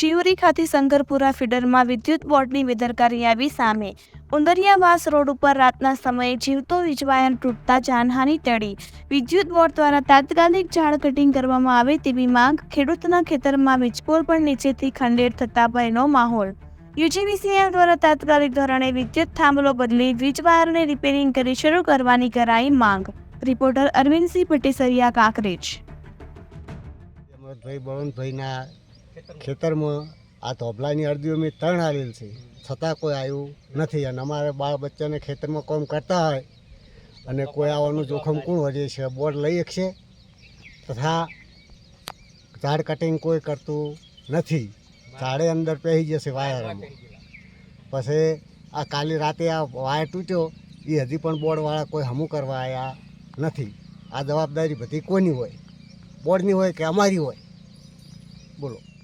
શિવરી ખાતે શંકરપુરા ફીડરમાં વિદ્યુત બોર્ડની બેદરકારી આવી સામે ઉંદરિયાવાસ રોડ ઉપર રાતના સમયે જીવતો વીજવાયર તૂટતા જાનહાની ટળી. વિદ્યુત બોર્ડ દ્વારા તાત્કાલિક ઝાડ કટિંગ કરવામાં આવે તેવી માંગ ખેડૂતના ખેતરમાં વીજપોલ પણ નીચેથી ખંડેર થતા ભયનો માહોલ. યુજીવીસીએલ દ્વારા તાત્કાલિક ધોરણે વિદ્યુત થાંભલો બદલી વીજવાયરને રિપેરિંગ કરી શરૂ કરવાની કરાઈ માંગ. રિપોર્ટર અરવિંદસિંહ પટેસરિયા કાંકરેજ. ભાઈ બળવંતભાઈના ખેતરમાં. આ ધોબલાની અરજીઓ મેં ત્રણ આવેલ છે. છતાં કોઈ આવ્યું નથી. અને અમારે બાળ બચ્ચાને ખેતરમાં કામ કરતા હોય અને કોઈ આવવાનું જોખમ કોણ વધે છે? બોર્ડ લઈ શકશે? તથા ઝાડ કટિંગ કોઈ કરતું નથી. ઝાડે અંદર પહેરી જશે વાયરમાં પછી આ કાલે રાતે આ વાયર તૂટ્યો. એ હજી પણ બોર્ડવાળા કોઈ હમું કરવા આવ્યા નથી. આ જવાબદારી બધી કોની હોય? બોર્ડની હોય કે અમારી હોય? બોલો.